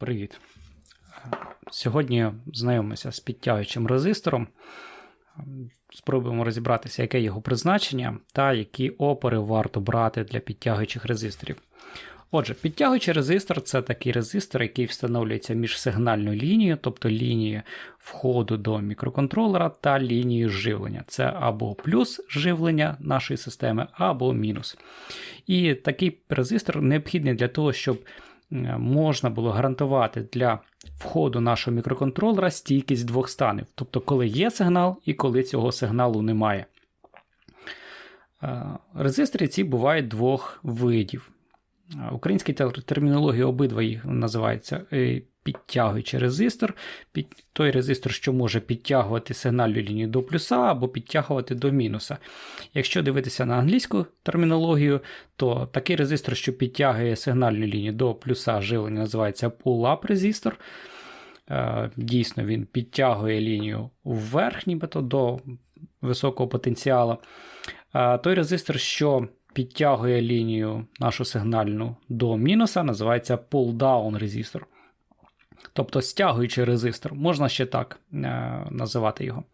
Привіт. Сьогодні знайомимося з підтягуючим резистором. Спробуємо розібратися, яке його призначення та які опори варто брати для підтягуючих резисторів. Отже, підтягуючий резистор це такий резистор, який встановлюється між сигнальною лінією, тобто лінією входу до мікроконтролера та лінією живлення. Це або плюс живлення нашої системи, або мінус. І такий резистор необхідний для того, щоб можна було гарантувати для входу нашого мікроконтролера стійкість двох станів, тобто коли є сигнал і коли цього сигналу немає. Резистори ці бувають двох видів. Українській термінології обидва їх називаються е, підтягуючий резистор. Той резистор, що може підтягувати сигнальну лінію до плюса або підтягувати до мінуса. Якщо дивитися на англійську термінологію, то такий резистор, що підтягує сигнальну лінію до плюса живлення, називається pull-up резистор. Е, дійсно, він підтягує лінію вверх, нібито до високого потенціалу. Той резистор, що підтягує лінію нашу сигнальну до мінуса, називається pull-down резистор. Тобто стягуючий резистор, можна ще так е, називати його.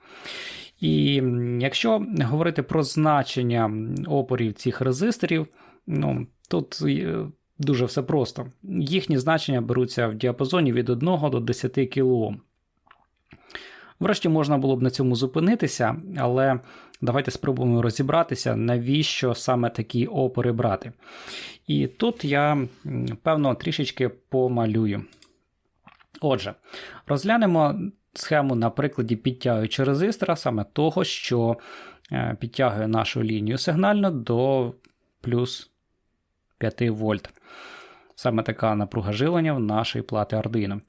І якщо говорити про значення опорів цих резисторів, ну, тут е, дуже все просто. Їхні значення беруться в діапазоні від 1 до 10 кОм. Врешті можна було б на цьому зупинитися, але давайте спробуємо розібратися, навіщо саме такі опори брати. І тут я, певно, трішечки помалюю. Отже, розглянемо схему на прикладі підтягуючого резистора, саме того, що е, підтягує нашу лінію сигнально до плюс 5 вольт. Саме така напруга жилення в нашій плати Arduino.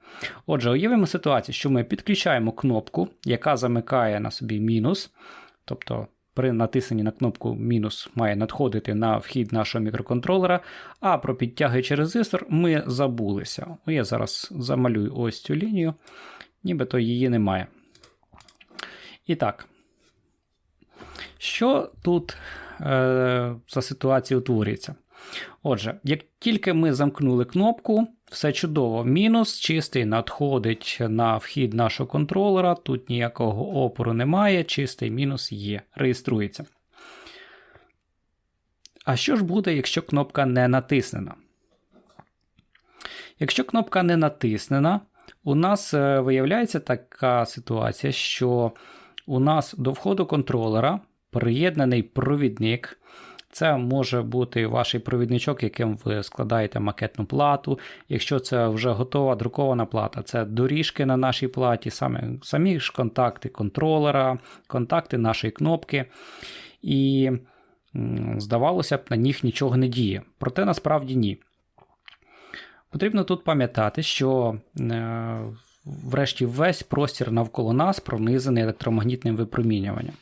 Отже, уявимо ситуацію, що ми підключаємо кнопку, яка замикає на собі мінус. Тобто при натисненні на кнопку мінус має надходити на вхід нашого мікроконтролера, а про підтягуючий резистор ми забулися. Я зараз замалюю ось цю лінію, нібито її немає. І так, що тут е, за ситуація утворюється? Отже, як тільки ми замкнули кнопку, все чудово. Мінус чистий надходить на вхід нашого контролера. Тут ніякого опору немає, чистий мінус є, реєструється. А що ж буде, якщо кнопка не натиснена? Якщо кнопка не натиснена, у нас е, виявляється така ситуація, що у нас до входу контролера приєднаний провідник. Це може бути ваш провідничок, яким ви складаєте макетну плату. Якщо це вже готова друкована плата, це доріжки на нашій платі, самі, самі ж контакти контролера, контакти нашої кнопки. І здавалося б, на них нічого не діє. Проте насправді ні. Потрібно тут пам'ятати, що. Е, врешті весь простір навколо нас пронизаний електромагнітним випромінюванням.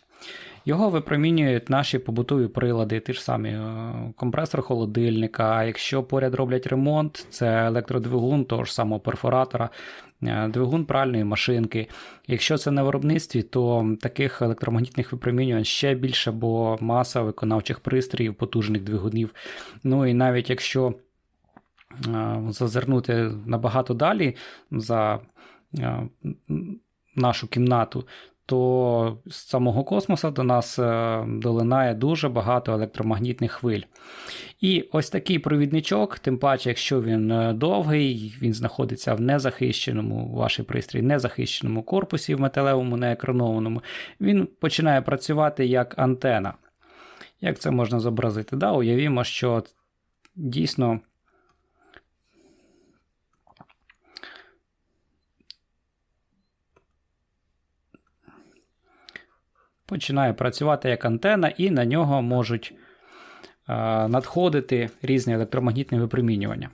Його випромінюють наші побутові прилади, ті ж самі е, компресор холодильника. А Якщо поряд роблять ремонт, це електродвигун того ж самого перфоратора, е, двигун пральної машинки. Якщо це на виробництві, то таких електромагнітних випромінювань ще більше, бо маса виконавчих пристроїв, потужних двигунів. Ну і навіть якщо е, зазирнути набагато далі за нашу кімнату, то з самого космосу до нас е, долинає дуже багато електромагнітних хвиль. І ось такий провідничок, тим паче, якщо він е, довгий, він знаходиться в незахищеному, вашій пристрій, незахищеному корпусі в металевому, неекранованому, він починає працювати як антена. Як це можна зобразити? Да, Уявімо, що дійсно. Починає працювати як антена, і на нього можуть надходити різні електромагнітні випромінювання.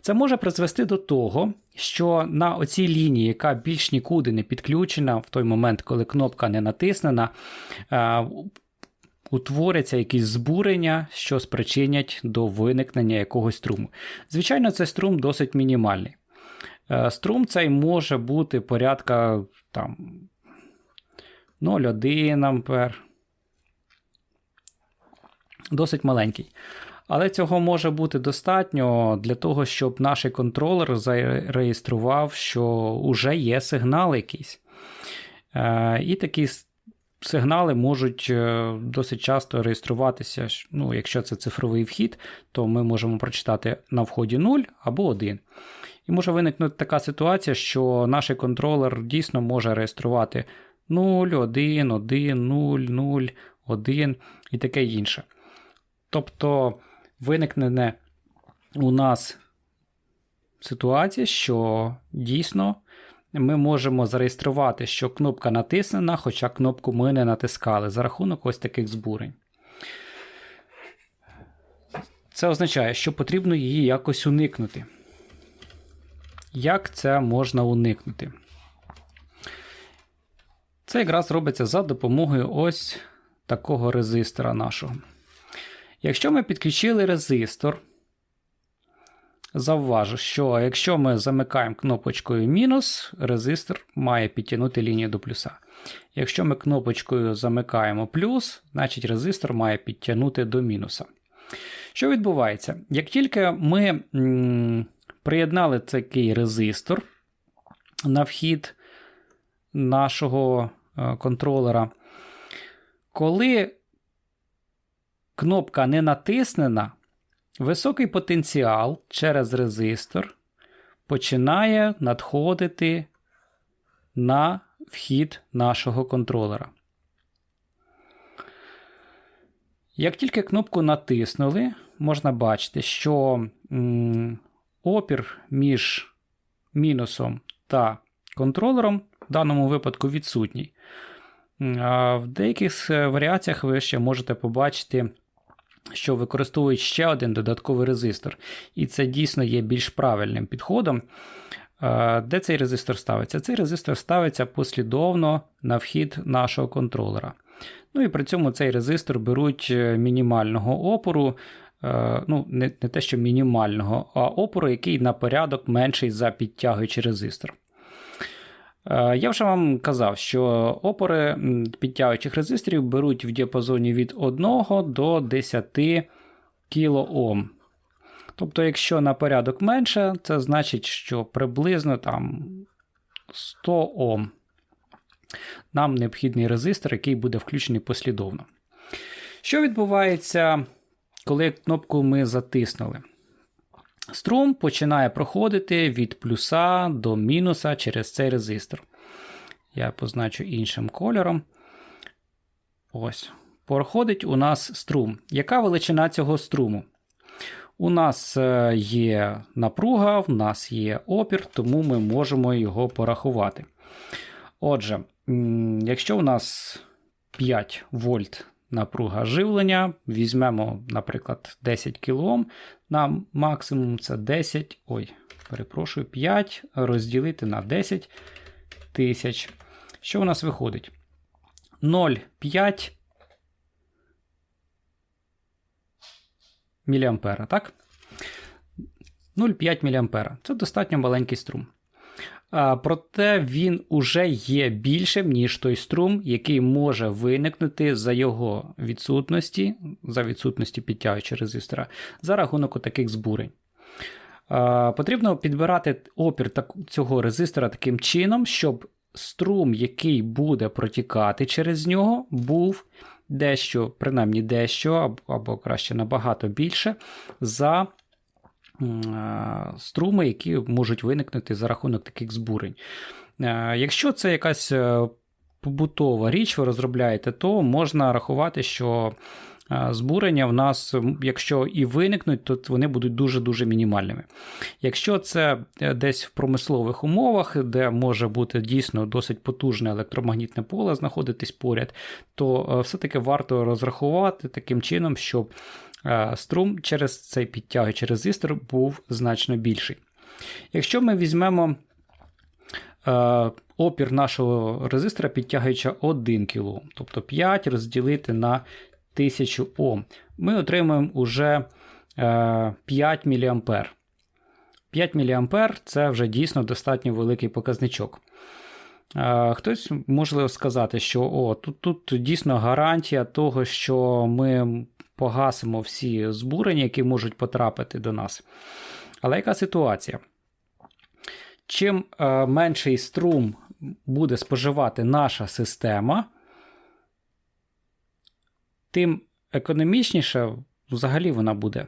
Це може призвести до того, що на оцій лінії, яка більш нікуди не підключена, в той момент, коли кнопка не натиснена, утворяться якісь збурення, що спричинять до виникнення якогось струму. Звичайно, цей струм досить мінімальний. Е, струм цей може бути порядка там, 0,1 ампер. Досить маленький. Але цього може бути достатньо для того, щоб наш контролер зареєстрував, що вже є сигнал якийсь. Е, і такі сигнали можуть е, досить часто реєструватися. Ну, Якщо це цифровий вхід, то ми можемо прочитати на вході 0 або 1. І може виникнути така ситуація, що наш контролер дійсно може реєструвати 0, 1, 1, 0, 0, 1 і таке інше. Тобто виникне у нас ситуація, що дійсно ми можемо зареєструвати, що кнопка натиснена, хоча кнопку ми не натискали за рахунок ось таких збурень. Це означає, що потрібно її якось уникнути. Як це можна уникнути? Це якраз робиться за допомогою ось такого резистора нашого. Якщо ми підключили резистор, завважу, що якщо ми замикаємо кнопочкою мінус, резистор має підтягнути лінію до плюса. Якщо ми кнопочкою замикаємо плюс, значить резистор має підтягнути до мінуса. Що відбувається? Як тільки ми приєднали такий резистор на вхід нашого контролера, коли кнопка не натиснена, високий потенціал через резистор починає надходити на вхід нашого контролера. Як тільки кнопку натиснули, можна бачити, що опір між мінусом та контролером в даному випадку відсутній. А В деяких е, варіаціях ви ще можете побачити що використовують ще один додатковий резистор. І це дійсно є більш правильним підходом. Де цей резистор ставиться? Цей резистор ставиться послідовно на вхід нашого контролера. Ну і при цьому цей резистор беруть е, мінімального опору, е, ну, не те, що мінімального, а опору, який на порядок менший за підтягуючий резистор. Е, я вже вам казав, що опори підтягуючих резисторів беруть в діапазоні від 1 до 10 кОм. Тобто, якщо на порядок менше, це значить, що приблизно там 100 Ом. Нам необхідний резистор, який буде включений послідовно. Що відбувається, коли кнопку ми затиснули? Струм починає проходити від плюса до мінуса через цей резистор. Я позначу іншим кольором. Ось. Проходить у нас струм. Яка величина цього струму? У нас е, є напруга, в нас є опір, тому ми можемо його порахувати. Отже, якщо у нас 5 вольт напруга живлення. Візьмемо, наприклад, 10 кОм. На максимум це 10, ой, перепрошую, 5 розділити на 10 тисяч. Що у нас виходить? 0,5 мА, так? 0,5 мА. Це достатньо маленький струм. Проте він уже є більшим, ніж той струм, який може виникнути за його відсутності, за відсутності підтягуючи резистора, за рахунок таких збурень. Потрібно підбирати опір цього резистора таким чином, щоб струм, який буде протікати через нього, був дещо, принаймні дещо, або краще набагато більше, за струми, які можуть виникнути за рахунок таких збурень. Якщо це якась е, побутова річ, ви розробляєте, то можна рахувати, що збурення в нас, якщо і виникнуть, то вони будуть дуже-дуже мінімальними. Якщо це е, десь в промислових умовах, де може бути дійсно досить потужне електромагнітне поле знаходитись поряд, то е, все-таки варто розрахувати таким чином, щоб Е, струм через цей підтягуючий резистор був значно більший. Якщо ми візьмемо е, опір нашого резистора, підтягуючи 1 кОм, тобто 5 розділити на 1000 Ом, ми отримуємо уже 5 мА. 5 мА це вже дійсно достатньо великий показничок. Е, хтось може сказати, що о, тут тут дійсно гарантія того, що ми погасимо всі збурення, які можуть потрапити до нас. Але яка ситуація? Чим е, менший струм буде споживати наша система, тим економічніше взагалі вона буде.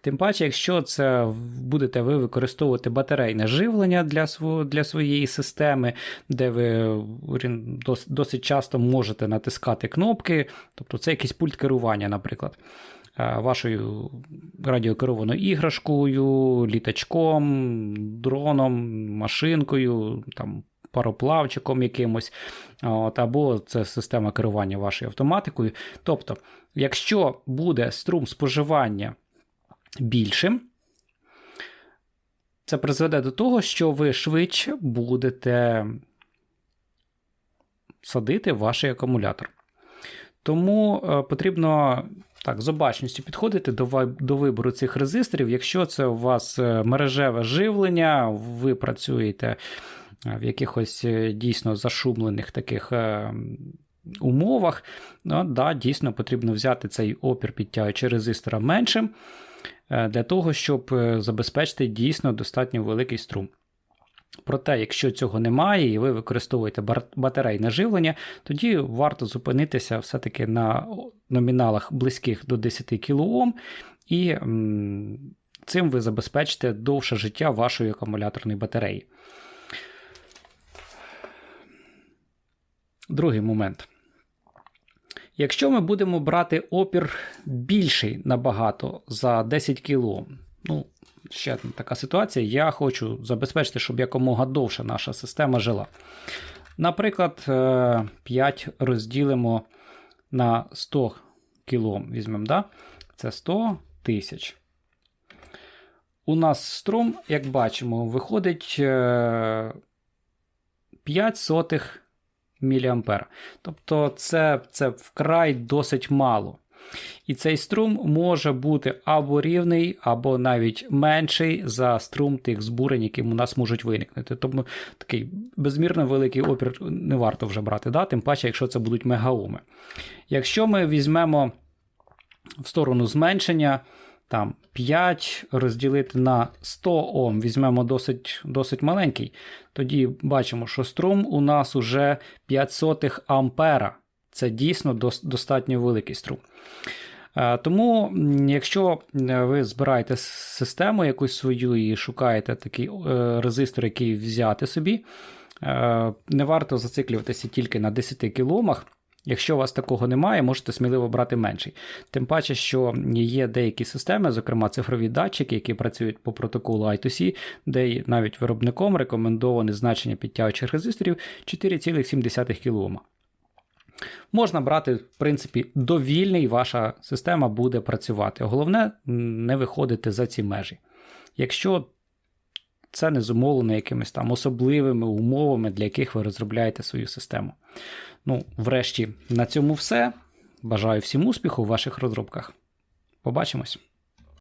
Тим паче, якщо це будете ви використовувати батарейне живлення для сво, для своєї системи, де ви досить часто можете натискати кнопки, тобто це якийсь пульт керування, наприклад. Вашою радіокерованою іграшкою, літачком, дроном, машинкою, там, пароплавчиком якимось, от, або це система керування вашою автоматикою. Тобто, якщо буде струм споживання більшим, це призведе до того, що ви швидше будете садити ваш акумулятор. Тому е, потрібно так, з обачністю підходити до до вибору цих резисторів. Якщо це у вас е, мережеве живлення, ви працюєте в якихось е, дійсно зашумлених таких е, умовах, ну, да, дійсно потрібно взяти цей опір підтягуючи резистора меншим, е, для того, щоб забезпечити дійсно достатньо великий струм. Проте, якщо цього немає, і ви використовуєте батарейне живлення, тоді варто зупинитися все-таки на номіналах близьких до 10 кОм, і цим ви забезпечите довше життя вашої акумуляторної батареї. Другий момент. Якщо ми будемо брати опір більший набагато за 10 кг, ну, ще така ситуація, я хочу забезпечити, щоб якомога довше наша система жила. Наприклад, 5 е, розділимо на 100 кг, візьмемо, да? це 100 тисяч. У нас струм, як бачимо, виходить 5 е, сотих мА. Тобто це, це вкрай досить мало. І цей струм може бути або рівний, або навіть менший за струм тих збурень, які у нас можуть виникнути. Тому такий безмірно великий опір не варто вже брати, да? тим паче, якщо це будуть мегаоми. Якщо ми візьмемо в сторону зменшення, там 5 розділити на 100 Ом, візьмемо досить досить маленький, тоді бачимо, що струм у нас уже 500 ампера. Це дійсно достатньо великий струм. Е, тому, якщо е, ви збираєте систему якусь свою і шукаєте такий е, резистор, який взяти собі, не варто зациклюватися тільки на 10 кіломах. Якщо у вас такого немає, можете сміливо брати менший. Тим паче, що є деякі системи, зокрема цифрові датчики, які працюють по протоколу I2C, де навіть виробником рекомендоване значення підтягуючих резисторів 4,7 кОм. Можна брати, в принципі, довільний, ваша система буде працювати. Головне, не виходити за ці межі. Якщо це не зумовлено якимись там особливими умовами, для яких ви розробляєте свою систему. Ну, врешті, на цьому все. Бажаю всім успіху в ваших розробках. Побачимось!